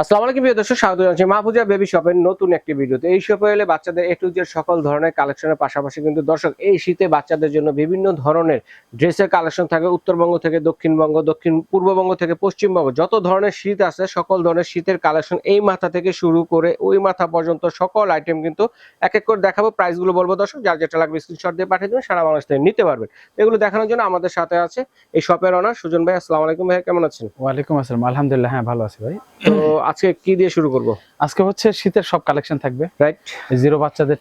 আসসালামু আলাইকুম প্রিয় দর্শক স্বাগত জানাচ্ছি মাহফুজা বেবি শপের নতুন একটি ভিডিওতে। এই শপে এলে বাচ্চাদের এ টু জেড সকল ধরনের কালেকশনের পাশাপাশি কিন্তু দর্শক এই শীতে বাচ্চাদের জন্য বিভিন্ন ধরনের ড্রেসের কালেকশন থাকে উত্তরবঙ্গ থেকে দক্ষিণবঙ্গ দক্ষিণ পূর্ববঙ্গ থেকে পশ্চিমবঙ্গ। যত ধরনের শীত আছে সকল ধরনের শীতের কালেকশন এই মাথা থেকে শুরু করে ওই মাথা পর্যন্ত সকল আইটেম কিন্তু এক এক করে দেখাবো। প্রাইসগুলো বলব দর্শক যার যেটা লাগবে স্ক্রিনশট দিয়ে পাঠিয়ে দেবেন সারা বাংলাদেশ থেকে নিতে পারবেন। এগুলো দেখানোর জন্য আমাদের সাথে আছে এই শপের অনার সুজন ভাই আসসালামু আলাইকুম ভাই কেমন আছেন? ওয়ালাইকুম আসসালাম আলহামদুলিল্লাহ হ্যাঁ ভালো আছি ভাই। তো আজকে কি দিয়ে শুরু করব? আজকে হচ্ছে শীতের সব কালেকশন থাকবে। রাইট জিরো বাচ্চাদের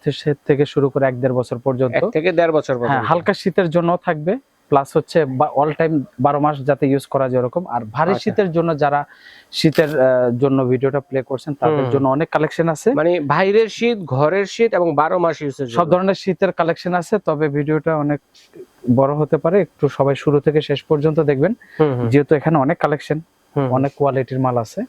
থেকে শুরু করে এক দেড় বছর পর্যন্ত। থেকে দেড় বছর হ্যাঁ পর্যন্ত। হালকা শীতের জন্য থাকবে প্লাস হচ্ছে অল টাইম বারো মাস যাতে ইউজ করা যায় ওরকম। আর ভারী আচ্ছা। শীতের জন্য যারা শীতের জন্য ভিডিওটা প্লে করছেন তাদের জন্য অনেক কালেকশন আছে। মানে বাইরের শীত ঘরের শীত এবং বারো মাস ইউজের সব ধরনের শীতের কালেকশন আছে তবে ভিডিওটা অনেক বড় হতে পারে। একটু সবাই শুরু থেকে শেষ পর্যন্ত দেখবেন। যেহেতু এখানে অনেক কালেকশন অনেক কোয়ালিটির মাল আছে।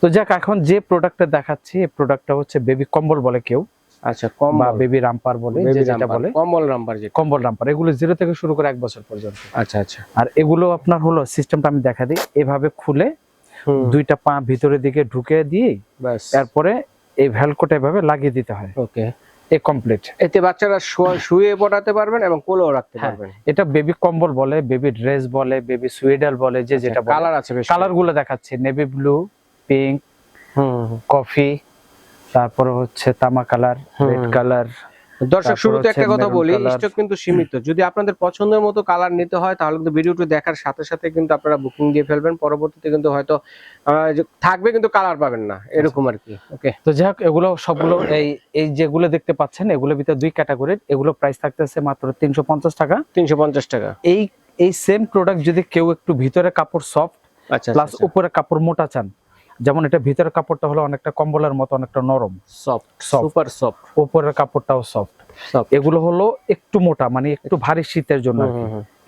তো যাক এখন যে প্রোডাক্টটা দেখাচ্ছি এই প্রোডাক্টটা হচ্ছে বেবি কম্বল বলে কেউ। আচ্ছা কম বা বেবি রাম্পার বলে যে যেটা বলে। কম্বল নাম্বার যেটা। কম্বল রাম্পার এগুলো জিরো থেকে শুরু করে এক বছর পর্যন্ত। আচ্ছা আচ্ছা। আর এগুলো আপনার হলো সিস্টেমটা আমি দেখা দিই এভাবে খুলে দুইটা পা ভিতরের দিকে ঢুকে দিয়ে ব্যাস। তারপরে এই ভ্যালকোটা এভাবে লাগিয়ে দিতে হয়। ওকে এ কমপ্লিট এতে বাচ্চারা শোয়া- পড়াতে পারবেন এবং কোলেও রাখতে হ্যাঁ, পারবেন। এটা বেবি কম্বল বলে বেবি ড্রেস বলে বেবি সুইডাল বলে যে যেটা কালার আছে কালারগুলো দেখাচ্ছে নেভি ব্লু পিঙ্ক। কফি তারপরে হচ্ছে তামা কালার রেড কালার দর্শক শুরুতে একটা কথা বলি স্টক কিন্তু সীমিত। যদি আপনাদের পছন্দের মতো কালার নিতে হয় তাহলে কিন্তু ভিডিওটি দেখার সাথে সাথে কিন্তু আপনারা বুকিং দিয়ে ফেলবেন। পরবর্তীতে কিন্তু হয়তো থাকবে কিন্তু কালার পাবেন না এরকম আর কি ওকে তো যাই হোক এগুলো সবগুলো এই এই যেগুলো দেখতে পাচ্ছেন এগুলোর ভিতরে দুই ক্যাটাগরির এগুলো প্রাইস থাকতেছে মাত্র তিনশো পঞ্চাশ টাকা। তিনশো পঞ্চাশ টাকা। এই এই সেম প্রোডাক্ট যদি কেউ একটু ভিতরে কাপড় সফট আচ্ছা প্লাস উপরে কাপড় মোটা চান যেমন এটা ভিতরের কাপড়টা হলো অনেকটা কম্বলের মতো অনেকটা নরম। সফট সুপার সফট উপরের কাপড়টাও সফট এগুলো হলো একটু মোটা মানে একটু ভারী শীতের জন্য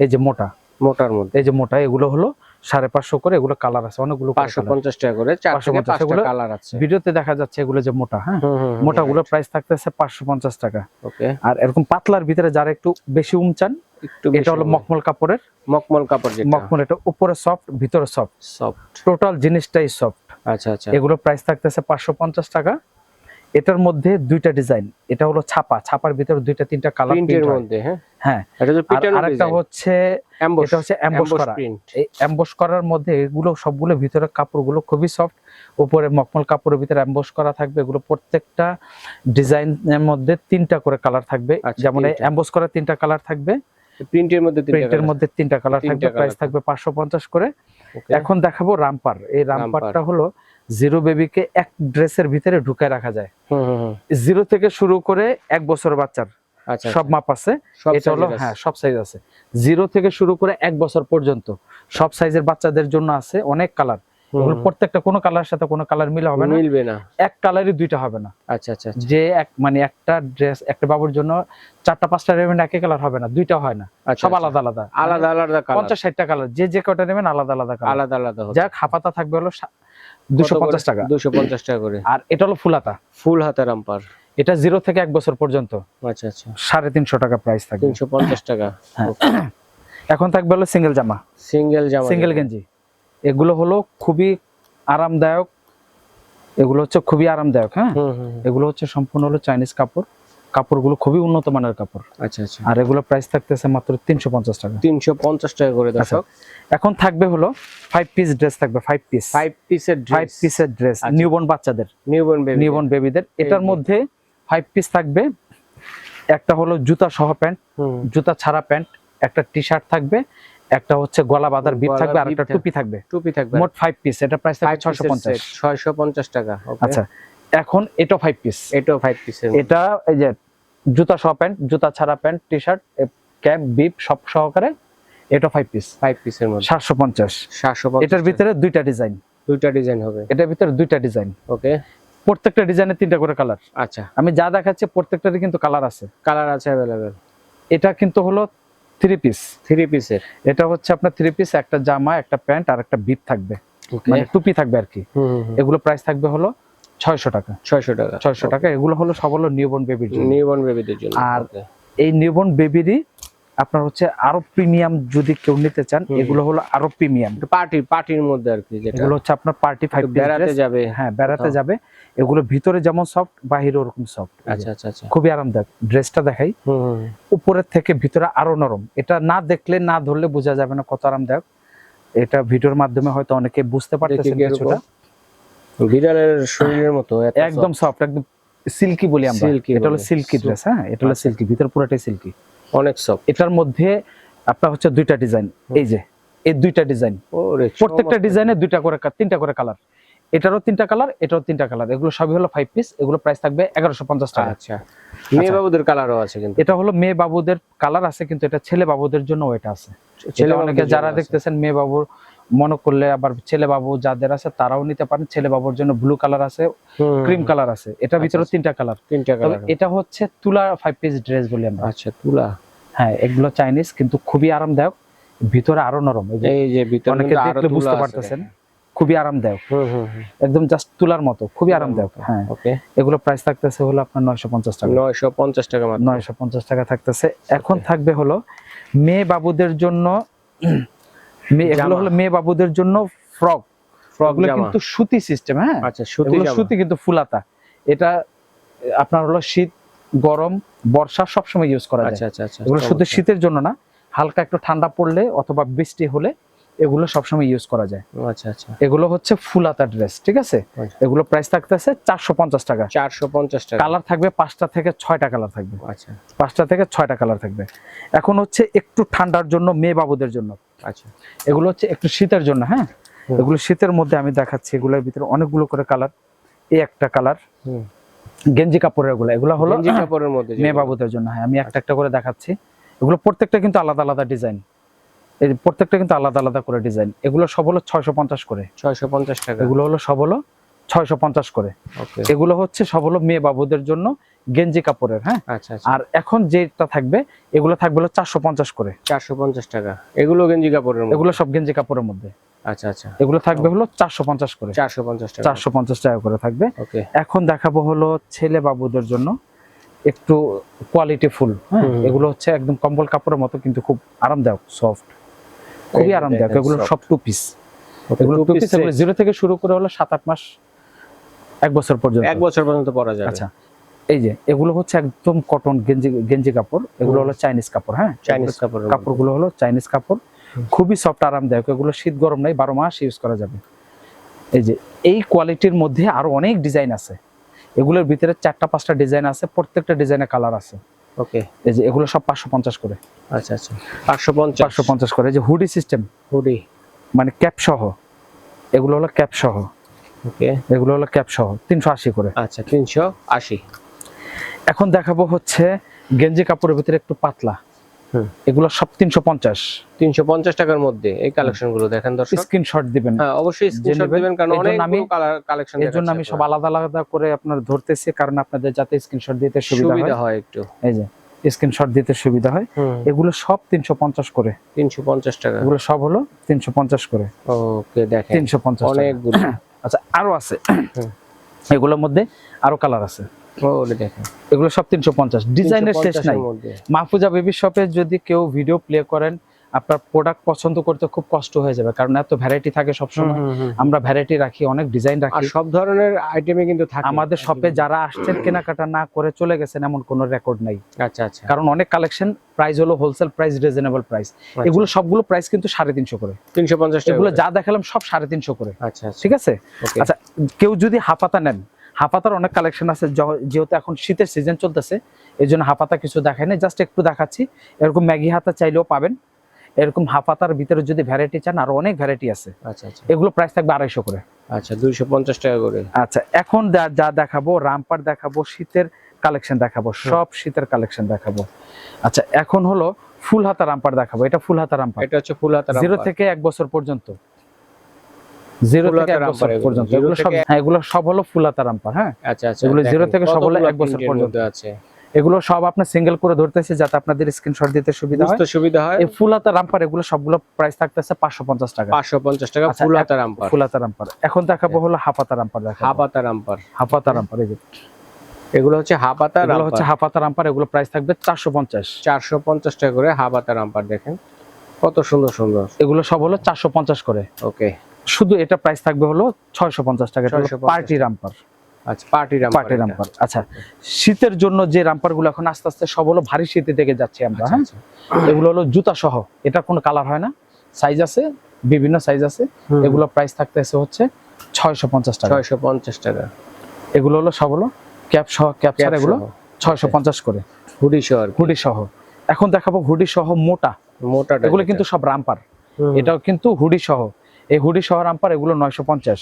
এই যে মোটা। মোটার মধ্যে। এই যে মোটা এগুলো হলো সাড়ে পাঁচশো করে এগুলো কালার আছে অনেকগুলো পাঁচশো পঞ্চাশ টাকা করে চার থেকে 550 এগুলো কালার আছে। ভিডিওতে দেখা যাচ্ছে এগুলো যে মোটা হ্যাঁ? মোটা গুলো প্রাইস থাকতেছে পাঁচশো পঞ্চাশ টাকা। ওকে আর এরকম পাতলার ভিতরে যারা একটু বেশি উমচান একটু এটা হলো মখমল কাপড়ের। মকমল কাপড় যেটা। মখমল এটা উপরে সফট ভিতরে সফট সফট টোটাল জিনিসটাই সফট আচ্ছা আচ্ছা। এগুলো প্রাইস থাকতেছে পাঁচশো পঞ্চাশ টাকা। এটার মধ্যে দুইটা ডিজাইন এটা হলো ছাপা ছাপার ভিতরে দুইটা তিনটা কালার প্রিন্টের মধ্যে হ্যাঁ? হ্যাঁ। এটা আর প্রিন্টের আরেকটা হচ্ছে এমবস এটা হচ্ছে এমবস করা। প্রিন্ট এই এমবস করার মধ্যে এগুলো সবগুলো ভিতরে কাপড়গুলো খুবই সফট উপরে মকমল কাপড়ের ভিতরে এমবস করা থাকবে। এগুলো প্রত্যেকটা ডিজাইনের মধ্যে তিনটা করে কালার থাকবে। আচ্ছা, যেমন। এমবস করা তিনটা কালার থাকবে। প্রিন্টের মধ্যে তিনটা প্রিন্টের। মধ্যে তিনটা কালার থাকবে। প্রাইস থাকবে। পাঁচশো পঞ্চাশ করে। Okay. এখন দেখাবো রামপার। এই রামপারটা হলো জিরো বেবিকে এক ড্রেসের ভিতরে ঢুকে রাখা যায়। জিরো থেকে শুরু করে এক বছর বাচ্চার আচ্ছা সব মাপ আছে। এটা হলো হ্যাঁ সব সাইজ আছে। জিরো থেকে শুরু করে এক বছর পর্যন্ত সব সাইজের বাচ্চাদের জন্য আছে অনেক কালার। প্রত্যেকটা কোনো কালার সাথে কোনো কালার মিলে হবে না। মিলবে না। এক কালারই দুইটা হবে না। আচ্ছা আচ্ছা আচ্ছা। যে এক মানে একটা ড্রেস একটা বাবুর জন্য চারটা পাঁচটা নেবেন একই কালার হবে না দুইটা হয় না। আচ্ছা, সব আচ্ছা। আলাদা আলাদা। আলাদা আলাদা কালার পঞ্চাশ ষাটটা কালার যে যে কটা নেবেন আলাদা আলাদা কালার আলাদা আলাদা হবে যাক হাপাতা থাকবে হলো দুশো পঞ্চাশ টাকা। দুশো পঞ্চাশ টাকা করে। আর এটা হলো ফুলাতা। ফুল হাতে রামপার এটা জিরো থেকে এক বছর পর্যন্ত। আচ্ছা আচ্ছা। সাড়ে তিনশো টাকা প্রাইস থাকবে। তিনশো পঞ্চাশ টাকা। হ্যাঁ। এখন থাকবে হলো সিঙ্গেল জামা। সিঙ্গেল জামা। সিঙ্গেল গেঞ্জি। এগুলো হলো খুবই আরামদায়ক এগুলো হচ্ছে খুবই আরামদায়ক হ্যাঁ। এগুলো হচ্ছে সম্পূর্ণ হলো চাইনিজ কাপড়। কাপড়গুলো খুবই উন্নত মানের কাপড়। আচ্ছা আচ্ছা। আর এগুলো প্রাইস থাকতেছে মাত্র তিনশো পঞ্চাশ টাকা। তিনশো পঞ্চাশ টাকা করে দর্শক। এখন থাকবে হলো ফাইভ পিস ড্রেস থাকবে ফাইভ পিস ফাইভ পিসের ফাইভ পিসের ড্রেস আচ্ছা। নিউবর্ন বাচ্চাদের। নিউবর্ন বেবি নিউবর্ন বেবিদের এটার মধ্যে ফাইভ পিস থাকবে। একটা হলো জুতা সহ প্যান্ট জুতা ছাড়া প্যান্ট একটা টি শার্ট থাকবে। একটা হচ্ছে গলা বাঁধার বিপ থাকবে আর একটা টুপি থাকবে। টুপি থাকবে মোট ফাইভ পিস এটা প্রাইস থাকবে ছয়শো পঞ্চাশ। ছয়শো পঞ্চাশ টাকা okay? আচ্ছা এখন এটা ফাইভ পিস এটাও ফাইভ পিসের এটা এই যে জুতা সহ প্যান্ট জুতা ছাড়া pant T shirt cap bib সব সহকারে এটা ফাইভ পিস ফাইভ পিসের মধ্যে। সাতশো পঞ্চাশ। সাতশো এটার ভিতরে দুইটা ডিজাইন দুইটা ডিজাইন হবে। এটার ভিতরে দুইটা ডিজাইন ওকে। প্রত্যেকটা ডিজাইনের তিনটা করে কালার আচ্ছা। আমি যা দেখাচ্ছি প্রত্যেকটারই কিন্তু কালার আছে। কালার আছে অ্যাভেলেবেল এটা কিন্তু হলো থ্রি পিস থ্রি পিসের এটা হচ্ছে আপনার থ্রি পিস একটা জামা একটা প্যান্ট আর একটা বিট থাকবে। মানে টুপি থাকবে আর কি। এগুলো প্রাইস থাকবে হলো ছয়শো টাকা। ছয়শো টাকা। ছয়শো টাকা। এগুলো হলো সব হলো নিউবর্ন বেবির জন্য। নিউবর্ন বেবিদের জন্য আর এই নিউবর্ন বেবিরই আপনার হচ্ছে আরও প্রিমিয়াম যদি কেউ নিতে চান এগুলো হলো আরও প্রিমিয়াম। পার্টি পার্টির মধ্যে আর কি যেটা। এগুলো হচ্ছে আপনার পার্টি ফাইভ বেড়াতে যাবে। হ্যাঁ বেড়াতে যাবে। এগুলো ভিতরে যেমন সফট বাহিরে ওরকম সফট আচ্ছা আচ্ছা আচ্ছা। খুবই আরামদায়ক ড্রেসটা দেখাই। উপরের থেকে ভিতরে আরও নরম। এটা না দেখলে না ধরলে বোঝা যাবে না কত আরামদায়ক। এটা ভিডিওর মাধ্যমে হয়তো অনেকে বুঝতে পারতেছেন কিছুটা। বিড়ালের শরীরের মতো একদম সফট একদম সিল্কি বলি আমরা। এটা হলো সিল্কি ড্রেস হ্যাঁ? এটা হলো আচ্ছা। সিল্কি ভিতর পুরোটাই সিল্কি অনেক সব এটার মধ্যে আপনার হচ্ছে দুইটা ডিজাইন এই যে এই দুইটা ডিজাইন প্রত্যেকটা ডিজাইনে দুইটা করে তিনটা করে কালার এটারও তিনটা কালার এটারও তিনটা কালার এগুলো সবই হলো ফাইভ পিস এগুলো প্রাইস থাকবে এগারোশো পঞ্চাশ টাকা। আচ্ছা। মেয়ে বাবুদের কালারও আছে কিন্তু। এটা হলো মেয়ে বাবুদের কালার আছে কিন্তু এটা ছেলে বাবুদের জন্য এটা আছে। ছেলে ছেলে অনেকে যারা দেখতেছেন মেয়ে বাবুর মনে করলে আবার ছেলে বাবু যাদের আছে তারাও নিতে পারেন। ছেলে বাবুর জন্য ব্লু কালার আছে ক্রিম কালার আছে। এটা ভিতরে আচ্ছা। তিনটা কালার তিনটা কালার এটা হচ্ছে তুলা ফাইভ পিস ড্রেস বলি আমরা। আচ্ছা তুলা। হ্যাঁ এগুলো চাইনিজ কিন্তু খুবই আরামদায়ক। ভিতরে আরও নরম। এই যে ভিতরে অনেকে দেখলে বুঝতে পারতেছেন খুবই আরামদায়ক। হুম হুম হুম। একদম জাস্ট তুলার মতো খুবই আরামদায়ক হ্যাঁ। ওকে। এগুলো প্রাইস থাকতেছে হলো আপনার নয়শো পঞ্চাশ টাকা। নয়শো পঞ্চাশ টাকা মাত্র। নয়শো পঞ্চাশ টাকা থাকতেছে। এখন থাকবে হলো মেয়ে বাবুদের জন্য এগুলো হলো মেয়ে বাবুদের জন্য ফ্রক। ফ্রক এগুলো কিন্তু সুতি সিস্টেম হ্যাঁ? আচ্ছা সুতি সুতি কিন্তু ফুলাতা। এটা আপনার হলো শীত গরম বর্ষা সবসময় ইউজ করা আচ্ছা যায়। আচ্ছা আচ্ছা এগুলো শুধু শীতের জন্য না হালকা একটু ঠান্ডা পড়লে অথবা বৃষ্টি হলে এগুলো সবসময় ইউজ করা যায়। আচ্ছা আচ্ছা। এগুলো হচ্ছে ফুলাতা ড্রেস ঠিক আছে? আচ্ছা। এগুলো প্রাইস থাকতেছে চারশো পঞ্চাশ টাকা। চারশো পঞ্চাশ টাকা। কালার থাকবে পাঁচটা থেকে ছয়টা কালার থাকবে। আচ্ছা। পাঁচটা থেকে ছয়টা কালার থাকবে। এখন হচ্ছে একটু ঠান্ডার জন্য মেয়ে বাবুদের জন্য। আচ্ছা। এগুলো হচ্ছে একটু শীতের জন্য হ্যাঁ? এগুলো শীতের মধ্যে আমি দেখাচ্ছি এগুলোর ভিতরে অনেকগুলো করে কালার। এই একটা কালার। গেঞ্জি কাপড়ের এগুলো। এগুলো হলো গেঞ্জি কাপড়ের মধ্যে মেয়ে বাবুদের জন্য হ্যাঁ আমি একটা একটা করে দেখাচ্ছি। এগুলো প্রত্যেকটা কিন্তু আলাদা আলাদা ডিজাইন। এই প্রত্যেকটা কিন্তু আলাদা আলাদা করে ডিজাইন। এগুলো সব হলো ছয়শো পঞ্চাশ করে। ছয়শো পঞ্চাশ টাকা। এগুলো হলো সব হলো ছয়শো পঞ্চাশ করে। এগুলো হচ্ছে সব হলো মেয়ে বাবুদের জন্য গেঞ্জি কাপড়ের হ্যাঁ? আচ্ছা আচ্ছা। আর এখন যেটা থাকবে এগুলো থাকবে হলো চারশো পঞ্চাশ করে। চারশো পঞ্চাশ টাকা। এগুলো গেঞ্জি কাপড়ের এগুলো সব গেঞ্জি কাপড়ের মধ্যে। আচ্ছা আচ্ছা। এগুলো থাকবে হলো চারশো পঞ্চাশ করে। চারশো পঞ্চাশ টাকা। চারশো পঞ্চাশ টাকা করে থাকবে। এখন দেখাবো হলো ছেলে বাবুদের জন্য একটু কোয়ালিটি ফুল হ্যাঁ? এগুলো হচ্ছে একদম কম্বল কাপড়ের মতো কিন্তু খুব আরামদায়ক সফট খুবই আরামদায়ক। এগুলো সব টু পিস এগুলো টু পিস জিরো থেকে শুরু করে হলো সাত আট মাস এক বছর পর্যন্ত? এক বছর পর্যন্ত পরা যাবে। আচ্ছা এই যে এগুলো হচ্ছে একদম কটন গেঞ্জি গেঞ্জি কাপড়। এগুলো হলো চাইনিজ কাপড় হ্যাঁ? চাইনিজ মধ্যে। কাপড়গুলো হলো চাইনিজ কাপড়। খুবই সফট আরামদায়ক। এগুলো শীত গরম নাই বারো মাস ইউজ করা যাবে। এই যে এই কোয়ালিটির মধ্যে আরও অনেক ডিজাইন আছে। এগুলোর ভিতরে চারটা পাঁচটা ডিজাইন আছে প্রত্যেকটা ডিজাইনের কালার আছে। ওকে এই যে এগুলো সব পাঁচশো পঞ্চাশ করে। আচ্ছা আচ্ছা। পাঁচশো পঞ্চাশ। পাঁচশো পঞ্চাশ করে। এই যে হুডি সিস্টেম হুডি মানে ক্যাপ সহ। এগুলো হলো ক্যাপ সহ। ওকে এগুলো হলো ক্যাপ সহ তিনশো আশি করে। আচ্ছা তিনশো আশি। এখন দেখাবো হচ্ছে গেঞ্জি কাপড়ের ভিতরে একটু পাতলা। হুম। এগুলো সব তিনশো পঞ্চাশ। তিনশো পঞ্চাশ টাকার মধ্যে এই কালেকশনগুলো দেখেন দর্শক। স্ক্রিনশট দিবেন। হ্যাঁ অবশ্যই স্ক্রিনশট দিবেন কারণ অনেক আমি- কালার কালেকশন এর জন্য আমি সব আলাদা আলাদা করে আপনার ধরতেছি কারণ আপনাদের যাতে স্ক্রিনশট দিতে সুবিধা হয়। হয় একটু। এই যে স্ক্রিনশট দিতে সুবিধা হয়। এগুলো সব তিনশো পঞ্চাশ করে। তিনশো পঞ্চাশ টাকা। এগুলো সব হলো তিনশো পঞ্চাশ করে। ওকে দেখেন। তিনশো পঞ্চাশ টাকা। অনেকগুলো। আচ্ছা আরও আছে। এগুলোর মধ্যে আরও কালার আছে। এগুলো সব তিনশো পঞ্চাশ। ডিজাইনের শেষ 350 নাই। মাহফুজা বেবি শপে যদি কেউ ভিডিও প্লে করেন আপনার প্রোডাক্ট পছন্দ করতে খুব কষ্ট হয়ে যাবে কারণ এত ভ্যারাইটি থাকে সবসময়। আমরা ভ্যারাইটি রাখি অনেক ডিজাইন আর রাখি সব ধরনের আইটেমে কিন্তু থাকে। আমাদের শপে যারা আসছেন কেনাকাটা না করে চলে গেছেন এমন কোনো রেকর্ড নাই। আচ্ছা আচ্ছা। কারণ অনেক কালেকশন প্রাইস হলো হোলসেল প্রাইস রিজনেবল প্রাইস। এগুলো সবগুলো প্রাইস কিন্তু সাড়ে তিনশো করে। তিনশো পঞ্চাশ এগুলো যা দেখালাম সব সাড়ে তিনশো করে। আচ্ছা আচ্ছা। ঠিক আছে? আচ্ছা কেউ যদি হাফাতা নেন হাফাতার অনেক কালেকশন আছে যেহেতু এখন শীতের সিজন চলতেছে এই জন্য হাফাতা কিছু দেখায় না জাস্ট একটু দেখাচ্ছি। এরকম ম্যাগি হাতা চাইলেও পাবেন। এরকম হাফাতার ভিতরে যদি ভ্যারাইটি চান আরও অনেক ভ্যারাইটি আছে। আচ্ছা আচ্ছা। এগুলো প্রাইস থাকবে আড়াইশো করে। আচ্ছা দুইশো পঞ্চাশ টাকা করে। আচ্ছা এখন যা- দেখাবো রামপার দেখাবো শীতের কালেকশন দেখাবো সব শীতের কালেকশন দেখাবো। আচ্ছা এখন হলো ফুল হাতা রামপার দেখাবো। এটা ফুল হাতা রামপার। এটা হচ্ছে ফুল হাতা জিরো থেকে এক বছর পর্যন্ত। জিরো থেকে এক বছর পর্যন্ত। এগুলো সব হ্যাঁ এগুলো সব হলো ফুল হাতা রামপার হ্যাঁ? আচ্ছা আচ্ছা এগুলো জিরো থেকে সব হলো এক বছর পর্যন্ত। আছে? এগুলো সব আপনার সিঙ্গেল করে ধরতেছে যাতে আপনাদের স্ক্রিনশট দিতে সুবিধা হয়। সুবিধা হয়। এই ফুল হাতা রামপার এগুলো সবগুলো প্রাইস থাকতেছে পাঁচশো পঞ্চাশ টাকা। পাঁচশো পঞ্চাশ টাকা ফুল এক- হাতা রামপার ফুল হাতা রামপার এখন দেখাবো হলো হাফাতা রামপার দেখাবো। হাফ হাতা রামপার হাফাতা রামপার এই এগুলো হচ্ছে হাপাতা এগুলো হচ্ছে হাফাতা রাম্পার এগুলো প্রাইস থাকবে চারশো পঞ্চাশ। চারশো পঞ্চাশ টাকা করে হাপাতা রাম্পার দেখেন। কত সুন্দর সুন্দর। এগুলো সব হলো চারশো পঞ্চাশ করে। ওকে শুধু এটা প্রাইস থাকবে হলো ছয়শো পঞ্চাশ টাকা। 650 পার্টি রাম্পার আচ্ছা পার্টি রাম্পার পার্টি রাম্পার আচ্চার শীতের জন্য যে রাম্পারগুলো এখন আস্তে আস্তে সব হলো ভারী শীতে দিকে যাচ্ছে আমরা হ্যাঁ? এগুলো হলো জুতা সহ এটা কোনো কালার হয় না। সাইজ আছে বিভিন্ন সাইজ আছে। এগুলো প্রাইস থাকতেছে হচ্ছে ছয়শো পঞ্চাশ টাকা। ছয়শো পঞ্চাশ টাকা। এগুলো হলো সব হলো ক্যাপ সহ ক্যাপ ছাড়া এগুলো ছয়শো পঞ্চাশ করে। হুডি শো আর কি। হুডি সহ। এখন দেখাবো হুডি সহ মোটা। মোটা এগুলো কিন্তু সব রাম্পার। এটাও কিন্তু হুডি সহ। এই হুডি সহ রাম্পার এগুলো নয়শো পঞ্চাশ।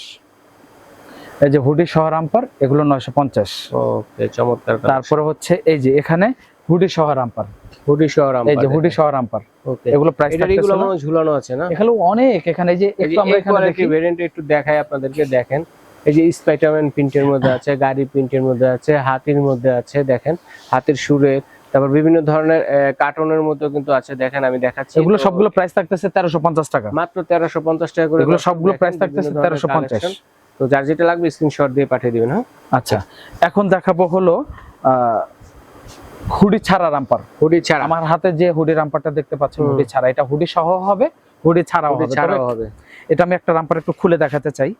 এই যে হুডি সহ রাম্পার এগুলো নয়শো পঞ্চাশ। ওকে চমৎকার তারপরে হচ্ছে এই যে এখানে হুডি সহ রাম্পার হুডি শো রাম্পার এই যে হুডি সহ রাম্পার ওকে এগুলো প্রাইস এগুলো মনে ঝুলানো আছে না? এখানে অনেক এখানে যে একটু আমরা এখানে দেখি। ভেরিয়েন্ট একটু দেখাই আপনাদেরকে দেখেন। এই যে স্পাইডারম্যান প্রিন্টের মধ্যে আছে গাড়ি প্রিন্টের মধ্যে আছে হাতির মধ্যে আছে দেখেন। হাতির সুরে তারপর বিভিন্ন ধরনের কার্টুনের মধ্যে কিন্তু আছে দেখেন আমি দেখাচ্ছি। এগুলো সবগুলো প্রাইস থাকতেছে তেরোশো পঞ্চাশ টাকা। মাত্র তেরোশো পঞ্চাশ টাকা করে এগুলো সবগুলো প্রাইস থাকতেছে বিভিন্ন ধরনের 1350 collection। তো যার যেটা লাগবে স্ক্রিনশট দিয়ে পাঠিয়ে দিবেন হ্যাঁ? আচ্ছা এখন দেখাবো হলো হুডি ছাড়া রাম্পার। হুডি ছাড়া। আমার হাতে যে হুডি রাম্পারটা দেখতে পাচ্ছেন হুডি ছাড়া। এটা হুডি সহ হবে হুডি ছাড়াও হুডি হবে ছাড়াও হবে। এটা আমি একটা রাম্পার একটু খুলে দেখাতে চাই।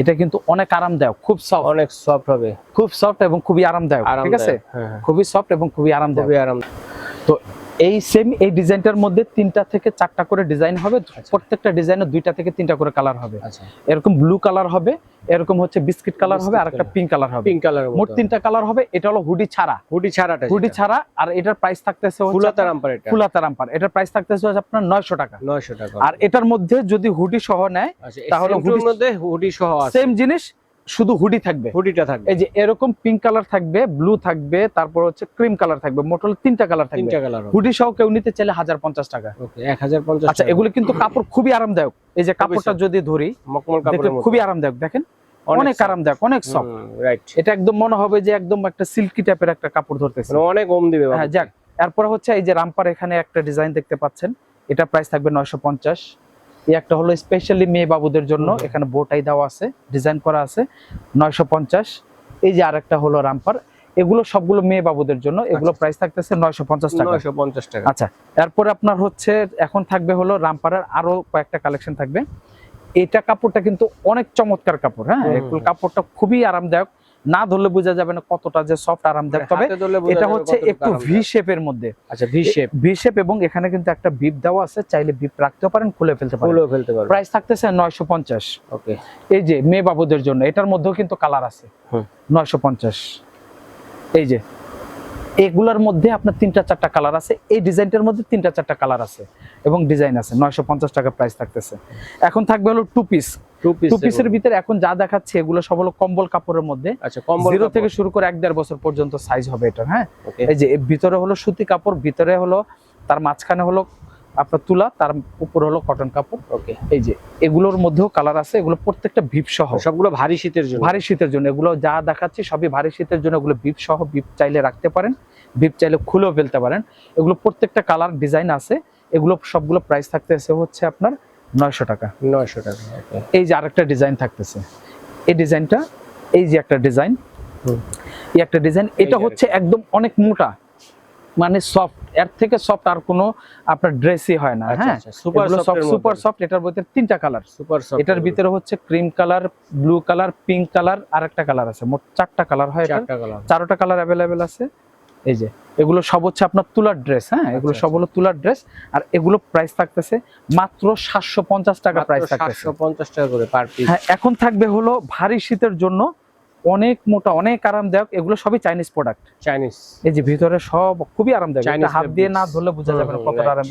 এটা কিন্তু অনেক আরামদায়ক খুব সফট অনেক সফট হবে। খুব সফট এবং খুবই আরামদায়ক ঠিক আছে? হ্যাঁ হ্যাঁ। খুবই সফট এবং খুবই আরামদায়ক। খুবই আরাম তো এই সেম এই ডিজাইনটার মধ্যে তিনটা থেকে চারটা করে ডিজাইন হবে। প্রত্যেকটা ডিজাইনে দুইটা থেকে তিনটা করে কালার হবে। আচ্ছা। এরকম ব্লু কালার হবে এরকম হচ্ছে বিস্কিট কালার হবে আর একটা পিঙ্ক কালার হবে। পিঙ্ক কালার মোট তিনটা কালার হবে এটা হলো হুডি ছাড়া। হুডি ছাড়াটা হুডি ছাড়া আর এটার প্রাইস থাকতেছে হচ্ছে ফুলাতা আপনার- রাম্পার এটা ফুলাতা রাম্পার এটার প্রাইস থাকতেছে আপনার নয়শো টাকা। 900 টাকা। আর এটার মধ্যে যদি হুডি সহ নেয় আচ্ছা তাহলে তাহলে হুডির মধ্যে হুডি সহ আছে। সেম জিনিস শুধু হুডি থাকবে। হুডিটা থাকবে। এই যে এরকম পিঙ্ক কালার থাকবে ব্লু থাকবে তারপর হচ্ছে ক্রিম কালার থাকবে মোট তিনটা কালার থাকবে। তিনটা কালার হুডি সহ কেউ নিতে চাইলে হাজার পঞ্চাশ টাকা। ওকে 1050 আচ্ছা এগুলো কিন্তু কাপড় খুবই আরামদায়ক। এই যে কাপড়টা যদি ধরি মকমল কাপড়ের মধ্যে খুবই আরামদায়ক। দেখেন অনেক আরামদায়ক অনেক সফট রাইট এটা একদম মনে হবে যে একদম একটা সিল্কি টাইপের একটা কাপড় ধরতেছে। মানে অনেক ওম দিবে হ্যাঁ যাক। এরপরে হচ্ছে এই যে রামপার এখানে একটা ডিজাইন দেখতে পাচ্ছেন। এটা প্রাইস থাকবে নয়শো পঞ্চাশ। এই একটা হলো স্পেশালি মেয়ে বাবুদের জন্য। এখানে বোটাই দেওয়া আছে ডিজাইন করা আছে নয়শো পঞ্চাশ। এই যে আরেকটা হলো রামপার। এগুলো সবগুলো মেয়ে বাবুদের জন্য। এগুলো আচ্ছা। প্রাইস থাকতেছে নয়শো পঞ্চাশ টাকা। 950 টাকা। আচ্ছা এরপরে আপনার হচ্ছে এখন থাকবে হলো রামপারের আরও কয়েকটা কালেকশন থাকবে। এটা কাপড়টা কিন্তু অনেক চমৎকার কাপড় হ্যাঁ। কাপড়টা খুবই আরামদায়ক। না ধরলে বোঝা যাবে না কতটা যে সফট আরামদায়ক তবে হাতে এটা হচ্ছে একটু ভি। শেপের মধ্যে। আচ্ছা ভি শেপ ভি শেপ এবং এখানে কিন্তু একটা বিপ দেওয়া আছে চাইলে বিপ রাখতে পারেন খুলে ফেলতে পারেন। ফুলও ফেলতে পারবে প্রাইস থাকতেছে নয়শো পঞ্চাশ। ওকে। এই যে মেয়ে বাবুদের জন্য এটার মধ্যেও কিন্তু কালার আছে। হুম। নয়শো পঞ্চাশ। এই যে এগুলার মধ্যে আপনার তিনটা চারটা কালার আছে এই ডিজাইনটার মধ্যে তিনটা চারটা কালার আছে এবং ডিজাইন আছে নয়শো পঞ্চাশ টাকা প্রাইস থাকতেছে। এখন থাকবে হলো টু পিস টু পিসের ভিতরে এখন যা দেখাচ্ছে এগুলো সব হলো কম্বল কাপড়ের মধ্যে। আচ্ছা কম্বল জিরো থেকে শুরু করে এক দেড় বছর পর্যন্ত সাইজ হবে এটা হ্যাঁ? এই যে ভিতরে হলো সুতি কাপড় ভিতরে হলো তার মাঝখানে হলো আপনার তুলা তার উপর হলো কটন কাপড়। ওকে এই যে এগুলোর মধ্যেও কালার আছে এগুলো প্রত্যেকটা বিপ সহ। সবগুলো ভারী শীতের জন্য? ভারী শীতের জন্য এগুলো যা দেখাচ্ছি সবই ভারী শীতের জন্য এগুলো বিপ সহ বিপ চাইলে রাখতে পারেন বিপ চাইলে খুলেও ফেলতে পারেন। এগুলো প্রত্যেকটা কালার ডিজাইন আছে এগুলো সবগুলো প্রাইস থাকতেছে হচ্ছে আপনার নয়শো টাকা। 900 টাকা এই যে আরেকটা ডিজাইন থাকতেছে। এই ডিজাইনটা এই যে একটা ডিজাইন এই একটা ডিজাইন এটা হচ্ছে একদম অনেক মোটা। মানে সফট এর থেকে সফট আর কোনো আপনার ড্রেসই হয় না আচ্ছা হ্যাঁ? আচ্ছা সুপার সফট সুপার সফট এটার ভিতরে তিনটা কালার সুপার সফট এটার ভিতরে হচ্ছে cream colour blue colour pink colour আর একটা কালার আছে। মোট চারটা কালার হয় চারটা কালার চারোটা কালার অ্যাভেলেবেল আছে। এই যে এগুলো সব হচ্ছে আপনার তুলার ড্রেস হ্যাঁ? এগুলো আচ্ছা, সব হলো তুলার ড্রেস আর এগুলো প্রাইস থাকতেছে মাত্র সাতশো পঞ্চাশ টাকা প্রাইস থাকতেছে। 750 টাকা করে পার পিস হ্যাঁ এখন থাকবে হলো ভারী শীতের জন্য অনেক মোটা অনেক আরামদায়ক এগুলো সবই চাইনিজ প্রোডাক্ট চাইনিজ এই যে ভিতরে সব খুবই আরামদায়ক। হাত দিয়ে না ধরলে বোঝা যাবে না কতটা. আরাম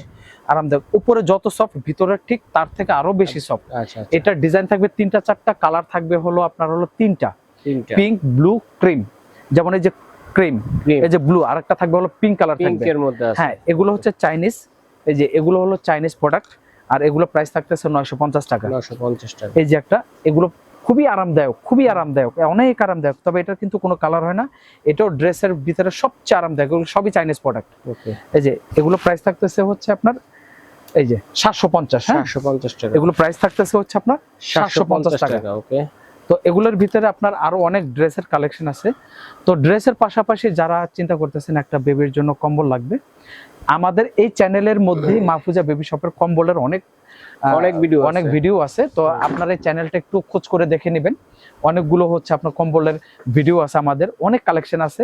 আরামদায়ক। উপরে যত সফট ভিতরে ঠিক তার থেকে আরও বেশি সফট আচ্ছা আচ্ছা। এটার ডিজাইন থাকবে তিনটা চারটা কালার থাকবে হলো আপনার হলো তিনটা। পিঙ্ক ব্লু ক্রিম যেমন এই যে ক্রিম এই যে ব্লু আর একটা থাকবে হলো পিঙ্ক কালার থাকবে। মধ্যে হ্যাঁ এগুলো হচ্ছে চাইনিজ এই যে এগুলো হলো চাইনিজ প্রোডাক্ট আর এগুলো প্রাইস থাকতেছে নয়শো পঞ্চাশ টাকা। 950 টাকা। এই যে একটা এগুলো খুবই আরামদায়ক খুবই আরামদায়ক অনেক আরামদায়ক তবে এটার কিন্তু কোনো কালার হয় না। এটাও ড্রেসের ভিতরে সবচেয়ে আরামদায়ক এগুলো সবই চাইনিজ প্রোডাক্ট ওকে এই যে এগুলো প্রাইস থাকতেছে হচ্ছে আপনার এই যে সাতশো পঞ্চাশ হ্যাঁ? 750 টাকা। এগুলো প্রাইস থাকতেছে হচ্ছে আপনার সাতশো পঞ্চাশ 750 টাকা। টাকা ওকে তো এগুলোর ভিতরে আপনার আরও অনেক ড্রেসের কালেকশন আছে। তো ড্রেসের পাশাপাশি যারা চিন্তা করতেছেন একটা বেবির জন্য কম্বল লাগবে, আমাদের এই চ্যানেলের মধ্যেই মাহফুজা বেবি শপের কম্বলের অনেক অনেক ভিডিও অনেক ভিডিও আছে। তো আপনার এই চ্যানেলটা একটু খোঁজ করে দেখে নেবেন। অনেকগুলো হচ্ছে আপনার কম্বলের ভিডিও আছে আমাদের। অনেক কালেকশন আছে।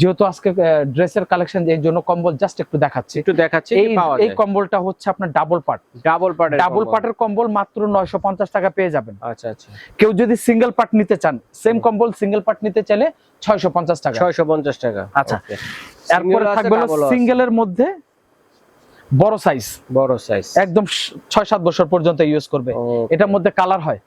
যেহেতু আজকে ড্রেসের কালেকশন এই জন্য কম্বল জাস্ট একটু দেখাচ্ছি। একটু দেখাচ্ছি এই এই কম্বলটা হচ্ছে আপনার double part double part double পার্টের কম্বল মাত্র নয়শো পঞ্চাশ টাকা পেয়ে যাবেন। আচ্ছা আচ্ছা। কেউ যদি সিঙ্গেল পার্ট নিতে চান সেম কম্বল সিঙ্গেল পার্ট নিতে চাইলে ছয়শো পঞ্চাশ টাকা। 650 টাকা। আচ্ছা। এরপরে থাকবে সিঙ্গেলের মধ্যে বড় সাইজ বড় সাইজ একদম ছয় সাত বছর পর্যন্ত ইউজ করবে। এটার মধ্যে কালার হয়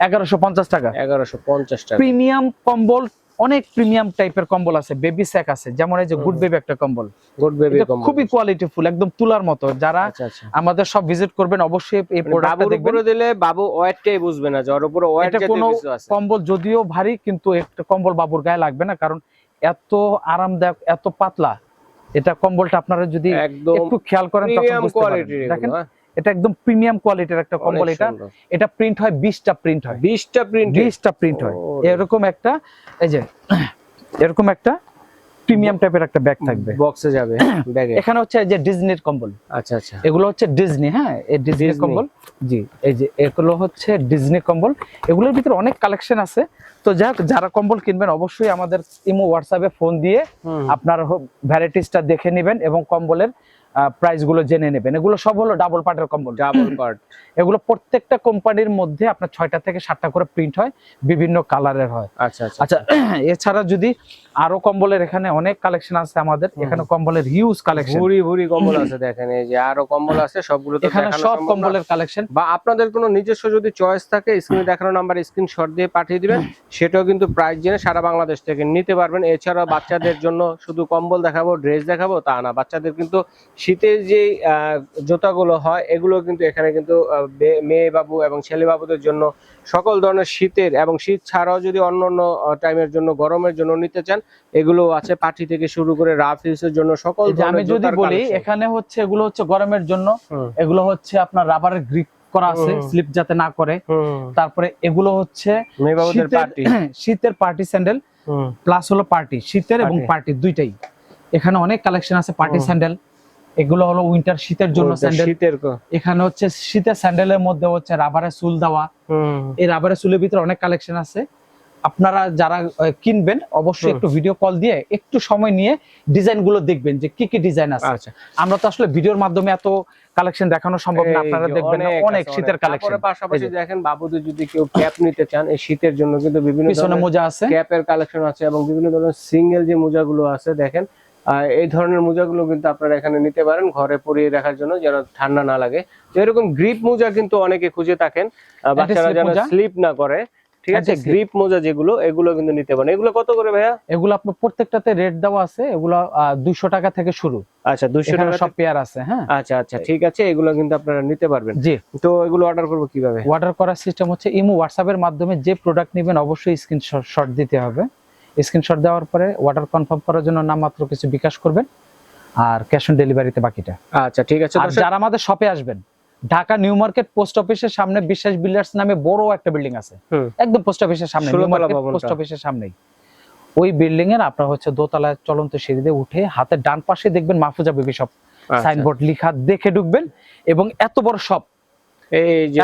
এগারোশো পঞ্চাশ টাকা। 1150 টাকা। প্রিমিয়াম কম্বল অনেক প্রিমিয়াম টাইপের কম্বল আছে বেবি স্যাক আছে যেমন এই যে গুড বেবি একটা কম্বল। গুড বেবি এটা খুবই কোয়ালিটিফুল একদম তুলার মতো। যারা আচ্ছা আচ্ছা। আমাদের সব ভিজিট করবেন অবশ্যই এই মানে প্রোডাক্টটা বাবুর দেখবেন। উপরে দিলে বাবু ওয়েটটাই বুঝবে না যে ওর উপরে ওয়েট কোনো কিছু আছে। কম্বল যদিও ভারী কিন্তু একটা কম্বল বাবুর গায়ে লাগবে না কারণ এত আরামদায়ক এত পাতলা। এটা কম্বলটা আপনারা যদি একদম একটু খেয়াল করেন তখন বুঝতে পারবেন। দেখেন এটা একদম প্রিমিয়াম কোয়ালিটির একটা কম্বল এটা। এটা প্রিন্ট হয় বিশটা প্রিন্ট হয়। 20টা প্রিন্ট বিশটা প্রিন্ট হয়। এরকম একটা এই যে এরকম একটা প্রিমিয়াম টাইপের একটা ব্যাগ থাকবে। বক্সে যাবে ব্যাগে এখানে হচ্ছে যে ডিজনির কম্বল। আচ্ছা আচ্ছা। এগুলো হচ্ছে ডিজনি হ্যাঁ? এই ডিজনি ডিজনি। কম্বল। জি। এই যে এগুলো হচ্ছে ডিজনি কম্বল। এগুলোর ভিতরে অনেক কালেকশন আছে। তো যাক যারা কম্বল কিনবেন অবশ্যই আমাদের ইমো হোয়াটসঅ্যাপে ফোন দিয়ে আপনার ভ্যারাইটিসটা দেখে নেবেন এবং কম্বলের প্রাইসগুলো জেনে নেবেন। এগুলো সব হলো ডাবল পার্টের কম্বল। ডাবল পার্ট এগুলো প্রত্যেকটা কোম্পানির মধ্যে আপনার ছয়টা থেকে সাতটা করে প্রিন্ট হয়। বিভিন্ন কালারের হয়। আচ্ছা আচ্ছা। আচ্ছা এছাড়া যদি আরও কম্বলের এখানে অনেক কালেকশন আছে আমাদের। এখানে কম্বলের হিউজ কালেকশন ভুরি ভুরি কম্বল আছে দেখেন এই যে আরও কম্বল আছে সবগুলো তো এখানে সব কম্বলের কালেকশন বা আপনাদের কোনো নিজস্ব যদি চয়েস থাকে স্ক্রিনে দেখানো নাম্বার স্ক্রিনশট দিয়ে পাঠিয়ে দিবেন। সেটাও কিন্তু প্রাইস জেনে সারা বাংলাদেশ থেকে নিতে পারবেন। এছাড়াও বাচ্চাদের জন্য শুধু কম্বল দেখাবো ড্রেস দেখাবো তা না। বাচ্চাদের কিন্তু শীতের যে জুতাগুলো হয় এগুলো কিন্তু এখানে কিন্তু মেয়ে বাবু এবং ছেলে বাবুদের জন্য সকল ধরনের শীতের এবং শীত ছাড়াও যদি অন্য অন্য টাইমের জন্য গরমের জন্য নিতে চান এগুলো আছে পাটি থেকে শুরু করে রাফ ইউজের জন্য সকল আমি যদি বলি এখানে হচ্ছে এগুলো হচ্ছে গরমের জন্য এগুলো হচ্ছে আপনার রাবারের গ্রিপ করা আছে স্লিপ যাতে না করে। তারপরে এগুলো হচ্ছে শীতের পার্টি স্যান্ডেল প্লাস হলো পার্টি শীতের এবং পার্টি দুইটাই। এখানে অনেক কালেকশন আছে পার্টি স্যান্ডেল এগুলো হলো উইন্টার শীতের জন্য স্যান্ডেল শীতের এখানে হচ্ছে শীতের স্যান্ডেলের মধ্যে হচ্ছে রাবারের সুল দেওয়া। এই রাবারের সুলের ভিতরে অনেক কালেকশন আছে। আপনারা যারা কিনবেন অবশ্যই একটু ভিডিও কল দিয়ে একটু সময় নিয়ে ডিজাইনগুলো দেখবেন যে কি কি ডিজাইন আছে। আচ্ছা। আমরা তো আসলে ভিডিওর মাধ্যমে এত কালেকশন দেখানো সম্ভব না আপনারা দেখবেন অনেক শীতের কালেকশন পাশাপাশি দেখেন বাবুদের যদি কেউ ক্যাপ নিতে চান এই শীতের জন্য কিন্তু বিভিন্ন ধরনের মোজা আছে। ক্যাপের কালেকশন আছে এবং বিভিন্ন ধরনের সিঙ্গেল যে মোজাগুলো আছে দেখেন এই ধরনের মোজাগুলো কিন্তু আপনারা এখানে নিতে পারেন ঘরে পরিয়ে রাখার জন্য যেন ঠান্ডা না লাগে। এরকম গ্রিপ মোজা কিন্তু অনেকে খুঁজে থাকেন বাচ্চারা যেন স্লিপ না করে ঠিক আছে। গ্রিপ মোজা যেগুলো এগুলো কিন্তু নিতে পারেন। এগুলো কত করে ভাইয়া? এগুলো আপনার প্রত্যেকটাতে রেট দেওয়া আছে এগুলো দুশো টাকা থেকে শুরু। আচ্ছা এখানে টাকা সব পেয়ার আছে হ্যাঁ? আচ্ছা আচ্ছা ঠিক আছে এগুলো কিন্তু আপনারা নিতে পারবেন। জি। তো এগুলো অর্ডার করব কীভাবে? অর্ডার করার সিস্টেম হচ্ছে ইমো হোয়াটসঅ্যাপের মাধ্যমে যে প্রোডাক্ট নেবেন অবশ্যই স্ক্রিনশট দিতে হবে। স্ক্রিনশট দেওয়ার পরে অর্ডার কনফার্ম করার জন্য নামমাত্র কিছু বিকাশ করবেন আর ক্যাশ অন ডেলিভারিতে বাকিটা। আচ্ছা ঠিক আছে। আর যারা আমাদের শপে আসবেন ঢাকা নিউ মার্কেট পোস্ট অফিসের সামনে বিশ্বাস বিল্ডার্স নামে বড় একটা বিল্ডিং আছে। একদম পোস্ট অফিসের সামনে নিউ মার্কেট পোস্ট অফিসের সামনেই। ওই বিল্ডিং এর আপনার হচ্ছে দোতলায় চলন্ত সিঁড়িতে উঠে হাতের ডান পাশে দেখবেন মাহফুজা বেবি শপ। সাইনবোর্ড লিখা দেখে ঢুকবেন এবং এত বড় শপ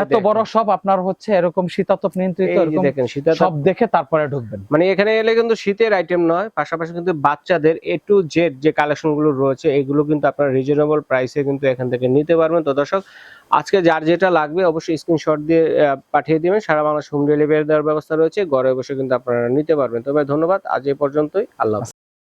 এত বড় শপ আপনার হচ্ছে এরকম শীতাতপ নিয়ন্ত্রিত দেখেন সব দেখে তারপরে ঢুকবেন। মানে এখানে এলে কিন্তু শীতের আইটেম নয় পাশাপাশি কিন্তু বাচ্চাদের এ টু জেড যে কালেকশনগুলো রয়েছে এগুলো কিন্তু আপনারা রিজনেবল প্রাইসে কিন্তু এখান থেকে নিতে পারবেন। তো দর্শক আজকে যার যেটা লাগবে অবশ্যই স্ক্রিনশট দিয়ে পাঠিয়ে দিবেন। সারা বাংলা হোম ডেলিভারি দেওয়ার ব্যবস্থা রয়েছে ঘরে বসে কিন্তু আপনারা নিতে পারবেন। তবে ধন্যবাদ আজ এই পর্যন্তই। আল্লাহ।